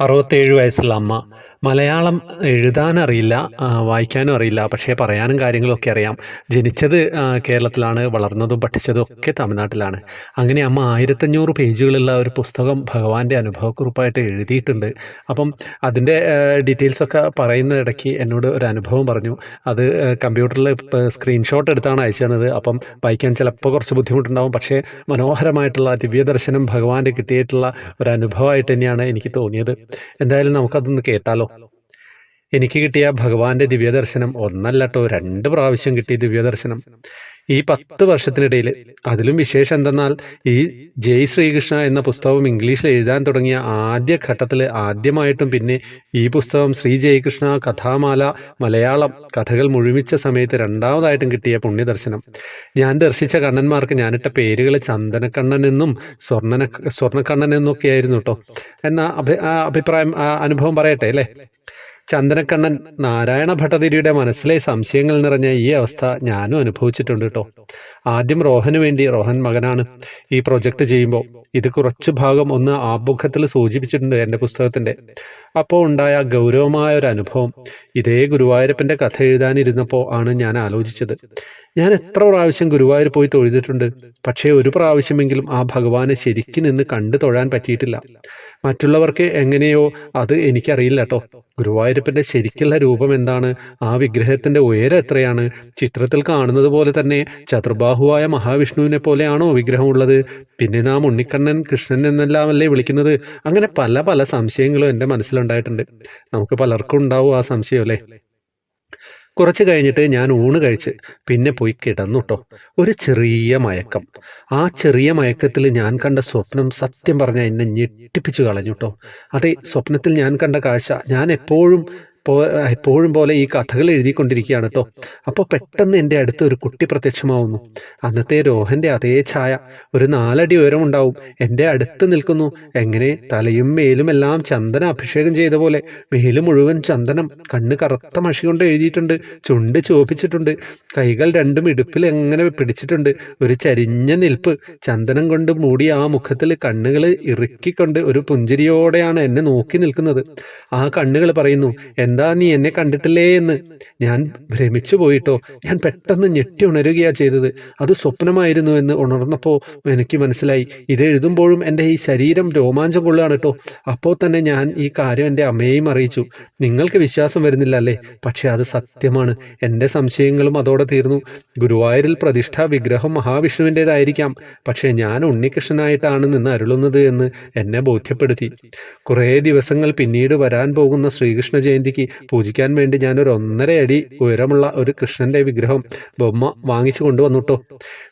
അറുപത്തേഴ് വയസ്സുള്ള അമ്മ. മലയാളം എഴുതാനറിയില്ല വായിക്കാനും അറിയില്ല പക്ഷേ പറയാനും കാര്യങ്ങളൊക്കെ അറിയാം. ജനിച്ചത് കേരളത്തിലാണ് വളർന്നതും പഠിച്ചതും ഒക്കെ തമിഴ്നാട്ടിലാണ്. അങ്ങനെ അമ്മ ആയിരത്തഞ്ഞൂറ് പേജുകളുള്ള ഒരു പുസ്തകം ഭഗവാന്റെ അനുഭവക്കുറിപ്പായിട്ട് എഴുതിയിട്ടുണ്ട്. അപ്പം അതിന്റെ ഡീറ്റെയിൽസൊക്കെ പറയുന്ന ഇടയ്ക്ക് എന്നോട് ഒരു അനുഭവം പറഞ്ഞു. അത് കമ്പ്യൂട്ടറിൽ സ്ക്രീൻഷോട്ട് എടുത്താണ് അയച്ചു തന്നത് അപ്പം വായിക്കാൻ ചിലപ്പോൾ കുറച്ച് ബുദ്ധിമുട്ടുണ്ടാവും. പക്ഷേ മനോഹരമായിട്ടുള്ള ദിവ്യദർശനം ഭഗവാന്റെ കിട്ടിയിട്ടുള്ള ഒരു അനുഭവമായിട്ട് തന്നെയാണ് എനിക്ക് തോന്നിയത്. എന്തായാലും നമുക്കതൊന്ന് കേട്ടാലോ? എനിക്ക് കിട്ടിയ ഭഗവാന്റെ ദിവ്യദർശനം ഒന്നല്ലട്ടോ രണ്ട് പ്രാവശ്യം കിട്ടിയ ദിവ്യദർശനം. ഈ പത്ത് വർഷത്തിനിടയിൽ അതിലും വിശേഷം എന്തെന്നാൽ ഈ ജയ് ശ്രീകൃഷ്ണ എന്ന പുസ്തകം ഇംഗ്ലീഷിൽ എഴുതാൻ തുടങ്ങിയ ആദ്യ ഘട്ടത്തിൽ ആദ്യമായിട്ടും പിന്നെ ഈ പുസ്തകം ശ്രീ ജയകൃഷ്ണ കഥാമാല മലയാളം കഥകൾ മുഴുമിച്ച സമയത്ത് രണ്ടാമതായിട്ടും കിട്ടിയ പുണ്യദർശനം. ഞാൻ ദർശിച്ച കണ്ണന്മാർക്ക് ഞാനിട്ട പേരുകൾ ചന്ദനക്കണ്ണൻ എന്നും സ്വർണന സ്വർണക്കണ്ണൻ എന്നൊക്കെ ആയിരുന്നു കേട്ടോ എന്ന അഭി അഭിപ്രായം അനുഭവം പറയട്ടെ അല്ലേ? ചന്ദനക്കണ്ണൻ നാരായണ ഭട്ടതിരിയുടെ മനസ്സിലെ സംശയങ്ങൾ നിറഞ്ഞ ഈ അവസ്ഥ ഞാനും അനുഭവിച്ചിട്ടുണ്ട് കേട്ടോ ആദ്യം റോഹന് വേണ്ടി റോഹൻ മകനാണ് ഈ പ്രൊജക്ട് ചെയ്യുമ്പോൾ. ഇത് കുറച്ചു ഭാഗം ഒന്ന് ആമുഖത്തിൽ സൂചിപ്പിച്ചിട്ടുണ്ട് എന്റെ പുസ്തകത്തിന്റെ. അപ്പോൾ ഉണ്ടായ ഗൗരവമായ ഒരു അനുഭവം. ഇതേ ഗുരുവായൂരപ്പന്റെ കഥ എഴുതാനിരുന്നപ്പോൾ ആണ് ഞാൻ ആലോചിച്ചത്. ഞാൻ എത്ര പ്രാവശ്യം ഗുരുവായൂർ പോയി തൊഴുതിട്ടുണ്ട്. പക്ഷേ ഒരു പ്രാവശ്യമെങ്കിലും ആ ഭഗവാനെ ശരിക്കും നിന്ന് കണ്ടു തൊഴാൻ പറ്റിയിട്ടില്ല. മറ്റുള്ളവർക്ക് എങ്ങനെയോ അത് എനിക്കറിയില്ല കേട്ടോ. ഗുരുവായൂരപ്പന്റെ ശരിക്കുള്ള രൂപം എന്താണ്? ആ വിഗ്രഹത്തിന്റെ ഉയരം എത്രയാണ്? ചിത്രത്തിൽ കാണുന്നത് പോലെ തന്നെ ചതുർബാഹുവായ മഹാവിഷ്ണുവിനെ പോലെയാണോ വിഗ്രഹമുള്ളത്? പിന്നെ നാം ഉണ്ണിക്കണ്ണൻ കൃഷ്ണൻ എന്നെല്ലാമല്ലേ വിളിക്കുന്നത്? അങ്ങനെ പല പല സംശയങ്ങളും എന്റെ മനസ്സിലുണ്ടായിട്ടുണ്ട്. നമുക്ക് പലർക്കും ഉണ്ടാവും ആ സംശയം അല്ലേ? കുറച്ച് കഴിഞ്ഞിട്ട് ഞാൻ ഊണ് കഴിച്ച് പിന്നെ പോയി കിടന്നു കേട്ടോ ഒരു ചെറിയ മയക്കം. ആ ചെറിയ മയക്കത്തിൽ ഞാൻ കണ്ട സ്വപ്നം സത്യം പറഞ്ഞാൽ എന്നെ ഞെട്ടിപ്പിച്ചു കളഞ്ഞു കേട്ടോ അതെ സ്വപ്നത്തിൽ ഞാൻ കണ്ട കാഴ്ച ഞാൻ എപ്പോഴും പോ എപ്പോഴും പോലെ ഈ കഥകൾ എഴുതിക്കൊണ്ടിരിക്കുകയാണ് കേട്ടോ. അപ്പോൾ പെട്ടെന്ന് എന്റെ അടുത്ത് ഒരു കുട്ടി പ്രത്യക്ഷമാവുന്നു. അന്നത്തെ രോഹന്റെ അതേ ഛായ ഒരു നാലടി ഉയരമുണ്ടാവും. എന്റെ അടുത്ത് നിൽക്കുന്നു. എങ്ങനെ? തലയും മേലും എല്ലാം ചന്ദന അഭിഷേകം ചെയ്ത പോലെ. മേൽ മുഴുവൻ ചന്ദനം. കണ്ണ് കറുത്ത മഷി കൊണ്ട് എഴുതിയിട്ടുണ്ട്. ചുണ്ട് ചോപ്പിച്ചിട്ടുണ്ട്. കൈകൾ രണ്ടും ഇടുപ്പിൽ എങ്ങനെ പിടിച്ചിട്ടുണ്ട്. ഒരു ചരിഞ്ഞ നിൽപ്പ്. ചന്ദനം കൊണ്ട് മൂടി ആ മുഖത്തിൽ കണ്ണുകൾ ഇറുക്കിക്കൊണ്ട് ഒരു പുഞ്ചിരിയോടെയാണ് എന്നെ നോക്കി നിൽക്കുന്നത്. ആ കണ്ണുകൾ പറയുന്നു എന്താ നീ എന്നെ കണ്ടിട്ടില്ലേ എന്ന്? ഞാൻ ഭ്രമിച്ചു പോയിട്ടോ. ഞാൻ പെട്ടെന്ന് ഞെട്ടി ഉണരുകയാ ചെയ്തത്. അത് സ്വപ്നമായിരുന്നു എന്ന് ഉണർന്നപ്പോൾ എനിക്ക് മനസ്സിലായി. ഇത് എഴുതുമ്പോഴും എന്റെ ഈ ശരീരം രോമാഞ്ചം കൊള്ളുകയാണ് കേട്ടോ. അപ്പോൾ തന്നെ ഞാൻ ഈ കാര്യം എന്റെ അമ്മയെയും അറിയിച്ചു. നിങ്ങൾക്ക് വിശ്വാസം വരുന്നില്ല അല്ലേ? പക്ഷെ അത് സത്യമാണ്. എന്റെ സംശയങ്ങളും അതോടെ തീർന്നു. ഗുരുവായൂരിൽ പ്രതിഷ്ഠാ വിഗ്രഹം മഹാവിഷ്ണുവിന്റെതായിരിക്കാം. പക്ഷേ ഞാൻ ഉണ്ണികൃഷ്ണനായിട്ടാണ് നിന്ന് അരുളുന്നത് എന്ന് എന്നെ ബോധ്യപ്പെടുത്തി. കുറേ ദിവസങ്ങൾ പിന്നീട് വരാൻ പോകുന്ന ശ്രീകൃഷ്ണ ജയന്തിക്ക് പൂജിക്കാൻ വേണ്ടി ഞാൻ ഒരു ഒന്നര അടി ഉയരമുള്ള ഒരു കൃഷ്ണന്റെ വിഗ്രഹം ബൊമ്മ വാങ്ങിച്ചു കൊണ്ടുവന്നുട്ടോ.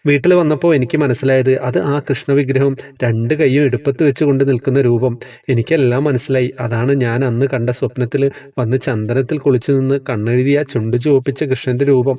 വീട്ടിൽ വന്നപ്പോൾ എനിക്ക് മനസ്സിലായത് അത് ആ കൃഷ്ണ വിഗ്രഹം രണ്ട് കൈയും എടുപ്പത്ത് വെച്ച് കൊണ്ട് നിൽക്കുന്ന രൂപം. എനിക്കെല്ലാം മനസ്സിലായി. അതാണ് ഞാൻ അന്ന് കണ്ട സ്വപ്നത്തിൽ വന്ന് ചന്ദനത്തിൽ കുളിച്ചു നിന്ന് കണ്ണെഴുതിയ ചുണ്ടു ചുവപ്പിച്ച കൃഷ്ണന്റെ രൂപം.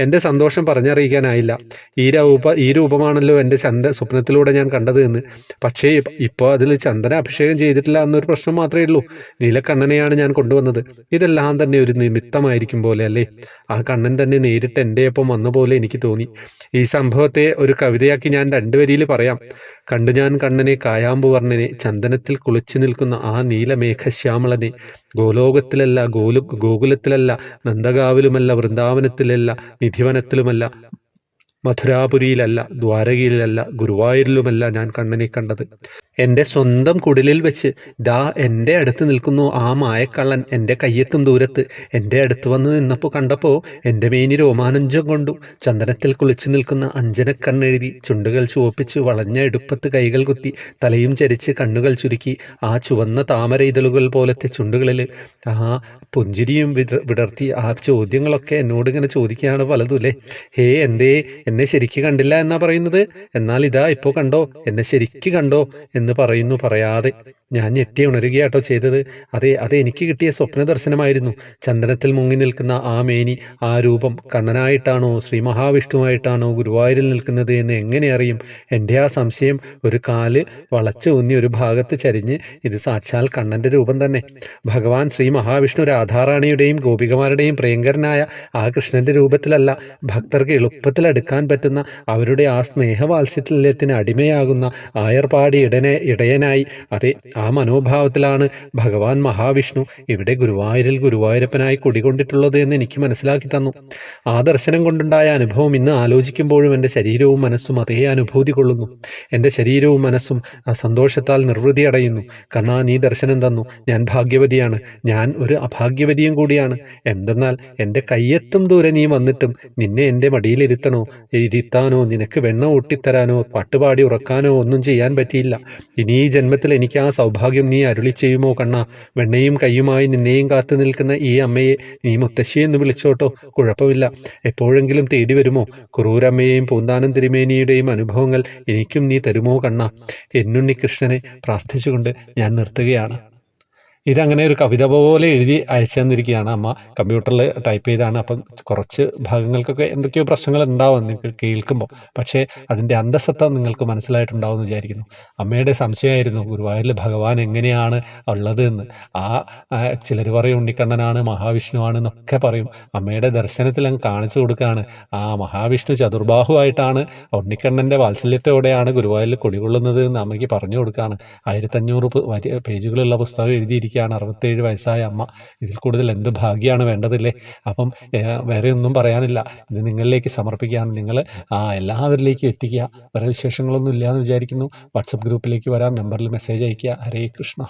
എന്റെ സന്തോഷം പറഞ്ഞറിയിക്കാനായില്ല. ഈ രൂപ ഈ രൂപമാണല്ലോ എന്റെ ചന്ദ സ്വപ്നത്തിലൂടെ ഞാൻ കണ്ടത് എന്ന്. പക്ഷേ ഇപ്പോൾ അതിൽ ചന്ദന അഭിഷേകം ചെയ്തിട്ടില്ല എന്നൊരു പ്രശ്നം മാത്രമേ ഉള്ളൂ. നീലക്കണ്ണനെയാണ് ഞാൻ കൊണ്ടുവന്നത്. ഇതെല്ലാം തന്നെ ഒരു നിമിത്തമായിരിക്കും പോലെ അല്ലേ? ആ കണ്ണൻ തന്നെ നേരിട്ട് എന്റെ ഒപ്പം വന്ന പോലെ എനിക്ക് തോന്നി. ഈ സംഭവത്തെ ഒരു കവിതയാക്കി ഞാൻ രണ്ടു വരിയിൽ പറയാം. കണ്ടു ഞാൻ കണ്ണനെ കായാമ്പു വർണനെ ചന്ദനത്തിൽ കുളിച്ചു നിൽക്കുന്ന ആ നീലമേഘശ്യാമളനെ ഗോലോകത്തിലല്ല ഗോലു ഗോകുലത്തിലല്ല നന്ദകാവിലുമല്ല വൃന്ദാവനത്തിലല്ല നിധിവനത്തിലുമല്ല മധുരാപുരിയിലല്ല ദ്വാരകയിലല്ല ഗുരുവായൂരിലുമല്ല ഞാൻ കണ്ണനെ കണ്ടത്. എന്റെ സ്വന്തം കുടിലിൽ വെച്ച് ദാ എന്റെ അടുത്ത് നിൽക്കുന്നു ആ മായക്കള്ളൻ എന്റെ കയ്യെത്തും ദൂരത്ത്. എന്റെ അടുത്ത് വന്ന് നിന്നപ്പോൾ കണ്ടപ്പോൾ എന്റെ മേനി രോമാനഞ്ചം കൊണ്ടു ചന്ദനത്തിൽ കുളിച്ചു നിൽക്കുന്ന അഞ്ജനക്കണ്ണെഴുതി ചുണ്ടുകൾ ചുവപ്പിച്ച് വളഞ്ഞ എടുപ്പത്ത് കൈകൾ കുത്തി തലയും ചരിച്ച് കണ്ണുകൾ ചുരുക്കി ആ ചുവന്ന താമര ഇതളുകൾ പോലത്തെ ചുണ്ടുകളിൽ. ആ പുഞ്ചിരിയും വിടർത്തി ആ ചോദ്യങ്ങളൊക്കെ എന്നോട് ഇങ്ങനെ ചോദിക്കുകയാണ് പലതും അല്ലേ ഹേ എന്തേ? എന്നെ ശരിക്ക് കണ്ടില്ല എന്നാ പറയുന്നത്. എന്നാൽ ഇതാ ഇപ്പോൾ കണ്ടോ എന്നെ ശരിക്ക് കണ്ടോ എന്ന് പറയുന്നു പറയാതെ. ഞാൻ ഞെട്ടി ഉണരുകയാട്ടോ ചെയ്തത്. അതെ അത് എനിക്ക് കിട്ടിയ സ്വപ്ന ദർശനമായിരുന്നു. ചന്ദനത്തിൽ മുങ്ങി നിൽക്കുന്ന ആ മേനി ആ രൂപം കണ്ണനായിട്ടാണോ ശ്രീ മഹാവിഷ്ണുവായിട്ടാണോ ഗുരുവായൂരിൽ നിൽക്കുന്നത് എന്ന് എങ്ങനെ അറിയും? എന്റെ ആ സംശയം ഒരു കാൽ വളച്ചു ഊന്നി ഒരു ഭാഗത്ത് ചരിഞ്ഞ് ഇത് സാക്ഷാൽ കണ്ണന്റെ രൂപം തന്നെ. ഭഗവാൻ ശ്രീ മഹാവിഷ്ണു രാധാറാണിയുടെയും ഗോപികമാരുടെയും പ്രിയങ്കരനായ ആ കൃഷ്ണന്റെ രൂപത്തിലല്ല ഭക്തർക്ക് എളുപ്പത്തിൽ പറ്റുന്ന അവരുടെ ആ സ്നേഹവാത്സല്യത്തിന് അടിമയാകുന്ന ആയർപാടി ഇടനെ ഇടയനായി. അതെ ആ മനോഭാവത്തിലാണ് ഭഗവാൻ മഹാവിഷ്ണു ഇവിടെ ഗുരുവായൂരിൽ ഗുരുവായൂരപ്പനായി കുടികൊണ്ടിട്ടുള്ളത് എന്ന് എനിക്ക് മനസ്സിലാക്കി തന്നു. ആ ദർശനം കൊണ്ടുണ്ടായ അനുഭവം ഇന്ന് ആലോചിക്കുമ്പോഴും എന്റെ ശരീരവും മനസ്സും അതേ അനുഭൂതി കൊള്ളുന്നു. എന്റെ ശരീരവും മനസ്സും ആ സന്തോഷത്താൽ നിർവൃതി അടയുന്നു. കണ്ണാ നീ ദർശനം തന്നു. ഞാൻ ഭാഗ്യവതിയാണ്. ഞാൻ ഒരു അഭാഗ്യവതിയും കൂടിയാണ്. എന്തെന്നാൽ എന്റെ കയ്യെത്തും ദൂരെ നീ വന്നിട്ടും നിന്നെ എന്റെ മടിയിലിരുത്തണോ ഇരുത്താനോ നിനക്ക് വെണ്ണ ഊട്ടിത്തരാനോ പാട്ടുപാടി ഉറക്കാനോ ഒന്നും ചെയ്യാൻ പറ്റിയില്ല. ഇനി ഈ ജന്മത്തിൽ എനിക്ക് ആ സൗഭാഗ്യം നീ അരുളി ചെയ്യുമോ കണ്ണ? വെണ്ണയും കയ്യുമായി നിന്നെയും കാത്തു നിൽക്കുന്ന ഈ അമ്മയെ നീ മുത്തശ്ശി എന്ന് വിളിച്ചോട്ടോ? കുഴപ്പമില്ല. എപ്പോഴെങ്കിലും തേടി വരുമോ? കുറൂരമ്മയെയും പൂന്താനം തിരുമേനിയുടെയും അനുഭവങ്ങൾ എനിക്കും നീ തരുമോ കണ്ണ? എന്നുണ്ണി കൃഷ്ണനെ പ്രാർത്ഥിച്ചുകൊണ്ട് ഞാൻ നിർത്തുകയാണ്. ഇതങ്ങനെ ഒരു കവിത പോലെ എഴുതി അയച്ചു തന്നിരിക്കുകയാണ്. അമ്മ കമ്പ്യൂട്ടറിൽ ടൈപ്പ് ചെയ്താണ്. അപ്പം കുറച്ച് ഭാഗങ്ങൾക്കൊക്കെ എന്തൊക്കെയോ പ്രശ്നങ്ങൾ ഉണ്ടാവും നിങ്ങൾക്ക് കേൾക്കുമ്പോൾ പക്ഷേ അതിന്റെ അന്തസത്ത നിങ്ങൾക്ക് മനസ്സിലായിട്ടുണ്ടാവും എന്ന് വിചാരിക്കുന്നു. അമ്മയുടെ സംശയമായിരുന്നു ഗുരുവായൂരിൽ ഭഗവാൻ എങ്ങനെയാണ് ഉള്ളത് എന്ന് ആ ചിലർ പറയും ഉണ്ണിക്കണ്ണനാണ് മഹാവിഷ്ണുവാണ് എന്നൊക്കെ പറയും. അമ്മയുടെ ദർശനത്തിൽ അങ്ങ് കാണിച്ചു കൊടുക്കുകയാണ്. ആ മഹാവിഷ്ണു ചതുർബാഹുവായിട്ടാണ് ഉണ്ണിക്കണ്ണന്റെ വാത്സല്യത്തോടെയാണ് ഗുരുവായൂരിൽ കുടികൊള്ളുന്നത് എന്ന് അമ്മയ്ക്ക് പറഞ്ഞു കൊടുക്കുകയാണ്. ആയിരത്തഞ്ഞൂറ് പേജുകളുള്ള പുസ്തകം എഴുതിയിരിക്കുകയാണ് അറുപത്തേഴ് വയസ്സായ അമ്മ. ഇതിൽ കൂടുതൽ എന്ത് ഭാഗ്യമാണ് വേണ്ടതില്ലേ? അപ്പം വേറെ ഒന്നും പറയാനില്ല. ഇത് നിങ്ങളിലേക്ക് സമർപ്പിക്കുകയാണ്. നിങ്ങൾ എല്ലാവരിലേക്കും എത്തിക്കുക. വേറെ വിശേഷങ്ങളൊന്നും ഇല്ലയെന്ന് വിചാരിക്കുന്നു. വാട്സപ്പ് ഗ്രൂപ്പിലേക്ക് വരാം. നമ്പറിൽ മെസ്സേജ് അയയ്ക്കുക. ഹരേ കൃഷ്ണ.